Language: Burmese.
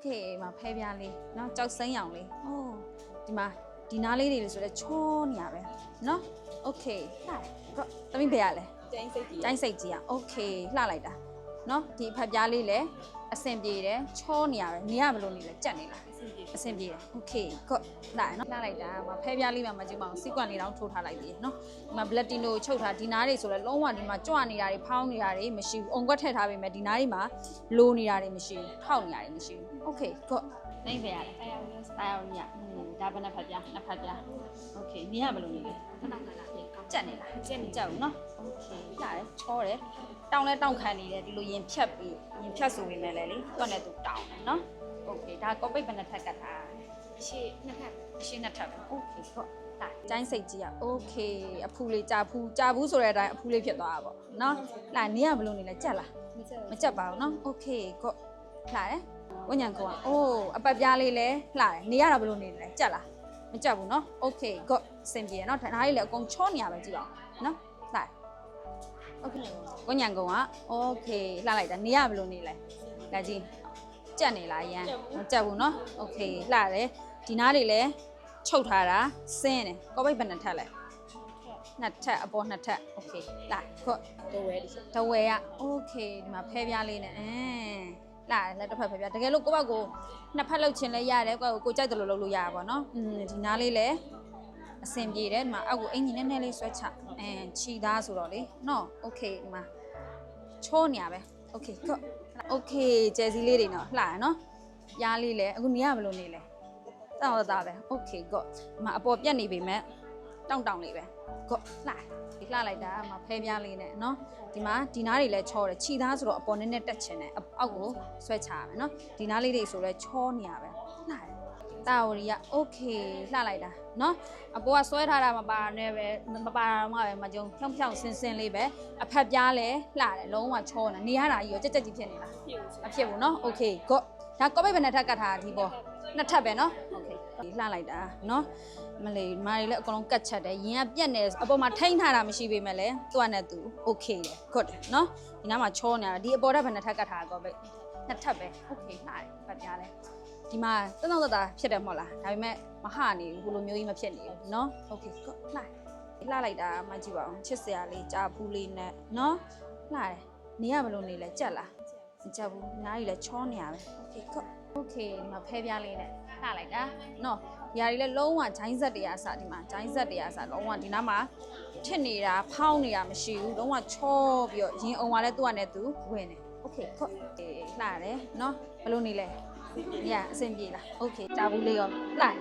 เคမှာဖဲပြားလေးเนาะကြောက်စိမ်းရောင်လေးဟိုးဒီမှာဒီနားလေးတွေဆိုလဲချောနေရပဲเนาะโอเคလှတယ်တော့သမီးဖေရလဲ ကျင်းစိတ်ကြီး ကျိုင်းစိတ်ကြီးอ่ะโอเคလှလိုက်တာเนาะဒီဖက်ပြားလေးလဲ အဆင်ပြေတယ်ချောနေရတယ်နေရမလို့နေလဲကြက်နေလားအဆင်ပြေတယ် okay good လာနော်လာလိုက်တာဟိုဖဲပြားလေးမှမကြည့်ပါဘူး sequence လေးတောင်ထိုးထားလိုက်သေးတယ်နော်ဒီမှာ platino ချုပ်ထားဒီနားတွေဆိုလဲလုံးဝဒီမှာကြွနေတာတွေဖောင်းနေတာတွေမရှိဘူးအုံကွက်ထည့်ထားပေမဲ့ဒီနားတွေမှာလိုနေတာတွေမရှိဘူးထောက်နေတာတွေမရှိဘူး okay good နိုင်ပြရတယ် အဲ့ရလို့စ တာယောညอืมဒါဘယ်နှဖက်ပြားနှစ်ဖက်ပြားโอเคနေရမလို့နေလဲ ခဏခဏလေးကောင်း ကြက်နေလား ကျင်းနေ ကြက်ဘူးနော်โอเคလာတယ်ချောတယ်တောင်းလဲတောင်းခံနေတယ်ဒီလိုရင်ဖြတ်ပြီးရင်ဖြတ်ဆိုပေမဲ့လည်းလေတွက်နဲ့သူတောင်းတယ်နော်โอเคဒါကောပိတ်ဘယ်နှထက်ကတ်ထား ရှေ့နှစ်ခါ ရှင်းနှစ်ထပ်ပဲโอเคဟုတ်လာကျိုင်းစိတ်ကြီးอ่ะโอเคအဖူလေးကြာဖူးကြာဘူးဆိုတဲ့အတိုင်းအဖူလေးဖြစ်သွားတာပေါ့เนาะလာနေရဘလို့နေလဲကြက်လား မကျ မကြက်ပါဘူးเนาะโอเคကို လာတယ်ဝညံကောအိုးအပတ်ပြားလေးလဲလာတယ်နေရတာဘလို့နေလဲကြက်လားမကြက်ဘူးเนาะโอเคကိုစင်ပြေเนาะဒါလေးလည်းအကုန်ချောနေရပဲကြည့်ပါဦးเนาะလာโอเคဝညံကောကโอเคလှလိုက်တာနေရဘလို့နေလဲလာကြည့်ကြက်နေလားရန်မကြက်ဘူးเนาะโอเคလှတယ်ဒီနားလေးလဲချုပ်ထားတာစင်းတယ်ကောပိတ်ဘယ်နှစ်ထပ်လဲနှစ်ထပ်အပေါ်နှစ်ထပ်โอเคလာကို တော့ဝဲဒီ တဝဲอ่ะโอเคဒီမှာဖဲပြားလေးနဲ့အင်း လာတယ်လက်တစ်ဖက်ဖဲပြားတကယ်လို့ကိုယ့်ဘက်ကိုနှစ်ဖက်လှုပ်ချင်လဲရတယ်ကိုယ့်ကိုကိုကြိုက်တယ်လို့လုပ်လို့ရပါဘောเนาะอืมဒီနားလေးလည်းအဆင်ပြေတယ်ဒီမှာအောက်ကိုအင်ကြီးနည်းနည်းလေးဆွဲချအင်းခြီသားဆိုတော့လေเนาะโอเคဒီမှာချိုးနေရပဲโอเคကောโอเคဂျယ်စီလေးတွေเนาะလှရเนาะရားလေးလည်းအခုနေရဘယ်လိုနေလဲတောင်းတော့ပဲโอเคကောဒီမှာအပေါ်ပြက်နေပေမဲ့ တောင့်တောင့်လေးပဲကောလှတယ်ဒီလှလိုက်တာအမဖဲပြားလေးနဲ့เนาะ ဒီမှာဒီနားတွေလည်းချောတယ်ခြိသားဆိုတော့အပေါ်နည်းနည်းတက်ချင်တယ်အောက်ကိုဆွဲချရမယ်နော်ဒီနားလေးတွေဆိုလဲချောနေရပဲလှတယ်တာဝရီကโอเคလှလိုက်တာနော်အပေါ်ကဆွဲထားတာမပါနဲ့ပဲမပါတော့မှပဲမကြုံဖြောင်းဖြောင်းဆင်းဆင်းလေးပဲအဖက်ပြားလဲလှတယ်လုံးဝချောနေနေရတာကြီးရောကြက်ကြက်ကြီးဖြစ်နေလား ပြေဦးစ မဖြစ်ဘူးနော်โอเค got ဒါကောပိတ်ဘယ်နှစ်ထပ်ကတ်ထားတာဒီပေါ်နှစ်ထပ်ပဲနော်โอเ คလှလိုက်တာနော်မလေးမာရီလည်းအကုန်လုံးကတ်ချက်တယ်ရင်ကပြက်နေအပေါ်မှာထိန်းထားတာမရှိပေမဲ့လည်းသူ့အနေနဲ့သူ okay တယ် good နော်ဒီနားမှာချောနေတာဒီအပေါ်ထပ်ဘယ်နှစ်ထပ်ကတ်ထားတာကောပိတ်နှစ်ထပ်ပဲ okay လှတယ်ပတ်ပြားလဲဒီမှာတန်းတန်းတာဖြစ်တယ်မဟုတ်လားဒါပေမဲ့မဟနေဘူးဘလိုမျိုးကြီးမဖြစ်နေဘူးနော် okay good လှတယ်လှလိုက်တာမှကြည့်ပါအောင်ချစ်စရာလေးကြာဘူးလေးနဲ့နော်လှတယ်နေရဘလို့နေလဲကြက်လား မကြဘူးအများကြီးလည်းချောနေရပဲ okay good okay ဒီမှာဖဲပြားလေးနဲ့လှလိုက်တာနော်ဒီဟာတွေလည်းလုံးဝဂျိုင်းဆက်တရားစဒီမှာဂျိုင်းဆက်တရားစလုံးဝဒီနားမှာထစ်နေတာဖောင်းနေတာမရှိဘူးလုံးဝချောပြီးတော့ရင်အောင်ကလည်းသူ့အနေနဲ့သူဝင်တယ် okay good အေးလှတယ်နော်ဘယ်လိုနေလဲညအဆင်ပြေလား okay ကြာဘူးလေးရောလှတယ်